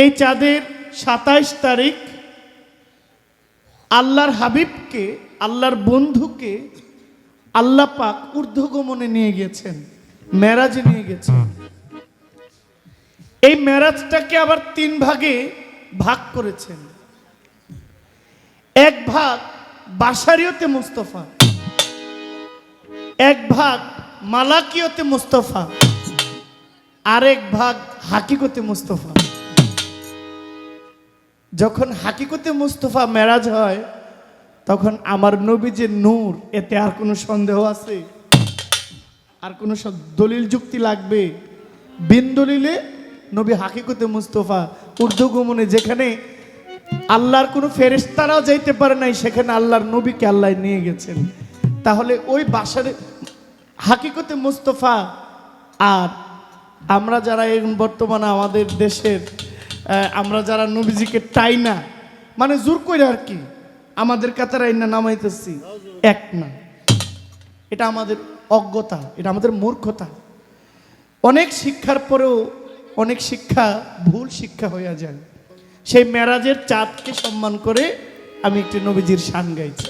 এই চাঁদের সাতাইশ তারিখ আল্লাহর হাবিবকে, আল্লাহর বন্ধুকে আল্লাহ পাক ঊর্ধ্বগমনে নিয়ে গেছেন মেরাজে নিয়ে গেছেন এই মেরাজটাকে আবার তিন ভাগে ভাগ করেছেন। এক ভাগ বাসারিয়তে মুস্তফা, এক ভাগ মালাকিয়তে মুস্তফা, আরেক ভাগ হাকিকতে মুস্তফা। যখন হাকিকতে মুস্তফা মেরাজ হয়, তখন আমার নবী যে নূর, এতে আর কোনো সন্দেহ আছে? আর কোনো দলিল যুক্তি লাগবে? বিন দলিলে নবী হাকিকতে মুস্তফা ঊর্ধ্বগমনে যেখানে আল্লাহর কোনো ফেরেশতারাও যাইতে পারে নাই, সেখানে আল্লাহর নবীকে আল্লাহ নিয়ে গেছেন। তাহলে ওই বাসার হাকিকতে মুস্তফা আর আমরা যারা এখন বর্তমানে আমাদের দেশের আমরা যারা নবীজিকে টাই না মানে জোর করে আর কি, আমাদের কাতারাই না নামাইতেছি। এক না। এটা আমাদের অজ্ঞতা, এটা আমাদের মূর্খতা। অনেক শিক্ষার পরেও অনেক শিক্ষা ভুল শিক্ষা হইয়া যায়। সেই মেরাজের চাঁদকে সম্মান করে আমি একটি নবীজির শান গাইছি।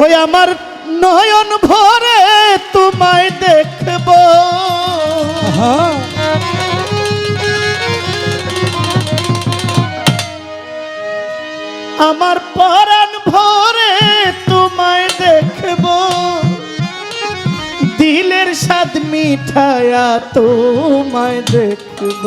ওই আমার নয়ন ভরে তোমায় দেখব। আমার পরাণ ভরে তোমায় দেখব। দিলের স্বাদ মিঠায়া তোমায় দেখব।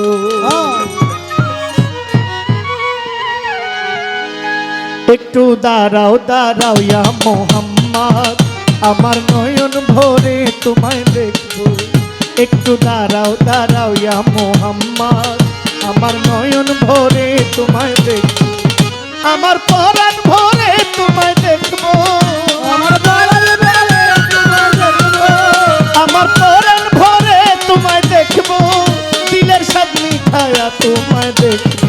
একটু দাঁড়াও দাঁড়াও ইয়া মোহাম্মদ। আমার নয়ন ভরে তোমায় দেখব। একটু দাঁড়াও দাঁড়াও ইয়া মোহাম্মদ। আমার নয়ন ভরে তোমায় দেখব। আমার পরাণ ভরে তোমায় দেখব। আমার পরাণ আমার পরাণ ভরে তোমায় দেখব। দিলের সব মিঠায়া তোমায় দেখব।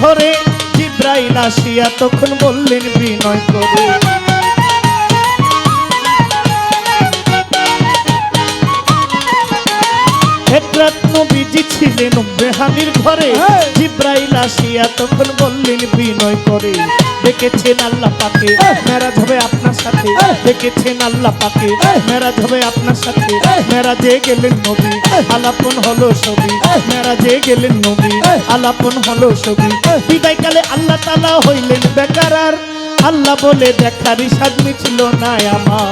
ঘরে জিব্রাইল আসিয়া তখন বললেন বিনয় করে নবীজি ছিলেন বেহামির ঘরে। জিব্রাইল আসিয়া তখন বললেন বিনয় করে দেখেছেন আল্লাহ পাকে মেরাজ হবে আপনার সাথে। দেখেছেন আল্লাহ পাকে মেরাজ হবে আপনার সাথে। মেরাজে গেলেন নবী আলাপন হলো ছবি। মেরাজে গেলেন নবী আলাপন হলো ছবি। বিদায়কালে আল্লাহ তালা হইলেন বেকার আর আল্লাহ বলে দেখার ইসাদ ছিল না আমার।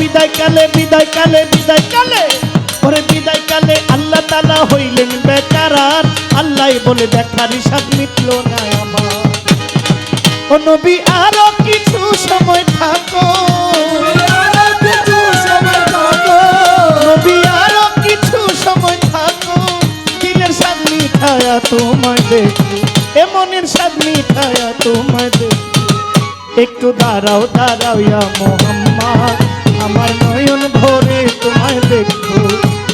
বিদায় কালে বিদায় কালে বিদায় কালে কালে আল্লাহ তালা হইলেন বেকার আর। আল্লাহ বলে দেখার ইসাদ মিটল না আমার। নবী, আরও কিছু সময় থাকো। কিছু সময় তোমায় তোমায় একটু দাঁড়াও দাঁড়াও ইয়া মোহাম্মদ, আমার নয়ন ভরে তোমায় দেখো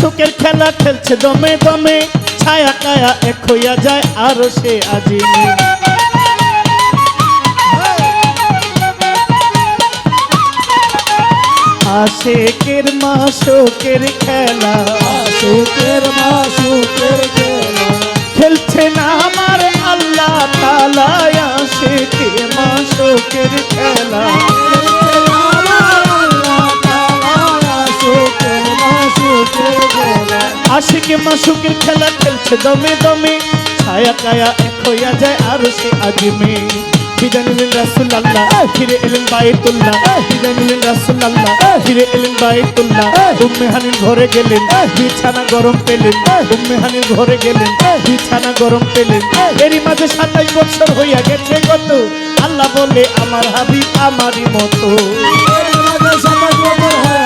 সুখের খেলা খেলছে দমে দমে ছায়া কায়া এক হইয়া যায় আর সে আজিমে আশেকের মাসুকের খেলা সুখের মা সুখের খেলা। খেলছে না আমার আল্লাহ তালা আশেকে মাসুকের খেলা। আশিকে মাসুকের খেলা খেলছে দমে দমে। ছায়া কায়া এক হইয়া যায় আর সে আজিমে। বিদায় নিলেন রাসুল্লাহ ফিরে এলেন বাইতুল্লাহ। বিদায় নিলেন রাসুল্লাহ ফিরে এলেন বাইতুল্লাহ। উম্মে হানির ঘরে গেলেন, বিছানা গরম পেলেন। উম্মে হানির ঘরে গেলেন, বিছানা গরম পেলেন। এরই মাঝে সাতাশ বছর হইয়া গেছে কত আল্লাহ বলে, আমার হাবিব আমারই মতো। ওরে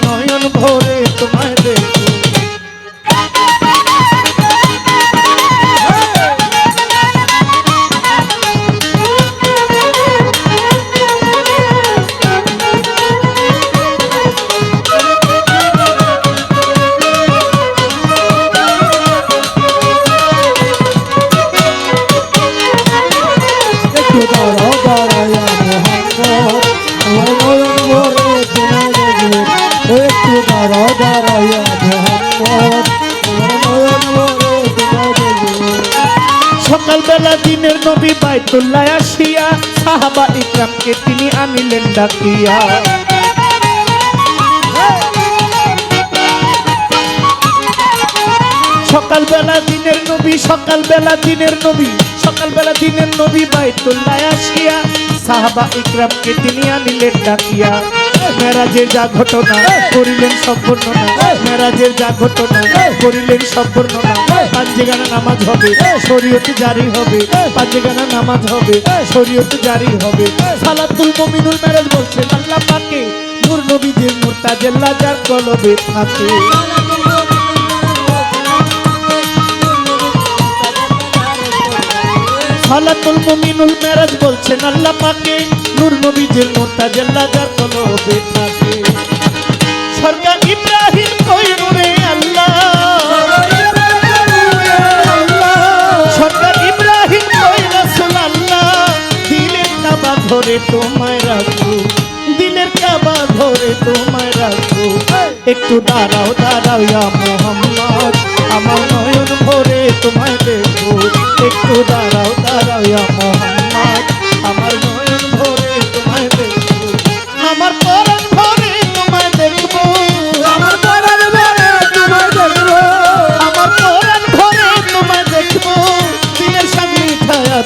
বাইতুল্লাহ আসিয়া, সাহাবা ইকরামকে তিনি আনিলেন ডাকিয়া। সকালবেলা দিনের নবী, সকালবেলা দিনের নবী, সকালবেলা দিনের নবী বাইতুল্লাহ আসিয়া, সাহাবা ইকরামকে তিনি আনিলেন ডাকিয়া। মেরাজের যা ঘটনা, করিলেন সব বর্ণনা মেরাজের যা ঘটনা, করিলেন সব বর্ণনা পাঞ্জেগানা নামাজ হবে, শরীয়ত জারি হবে। পাঞ্জেগানা নামাজ হবে, শরীয়ত জারি হবে। সালাতুল মুমিনুল মেরাজ বলছেন আল্লাহ পাকে নূর নবীদের মুরতাজেল্লা যার কলবে থাকে। সালাতুল মুমিনুল মেরাজ বলছেন, আল্লাহ পাকে নূর নবীজির মুরতাজাল্লা যার কলবে থাকে সরকার ইব্রাহিম কই নূরে আল্লাহ। সরকার ইব্রাহিম কই রাসূল আল্লাহ। দিলের কাবা ধরে তোমায় রাখো দিলের কাবা ধরে তোমায় রাখো একটু দাঁড়াও দাঁড়াও ইয়া মোহাম্মদ। আমার নয়ন ভরে তোমায় দেখো একটু দাঁড়াও দাঁড়াও মোহাম্মদ।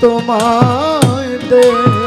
তোমায় দেখ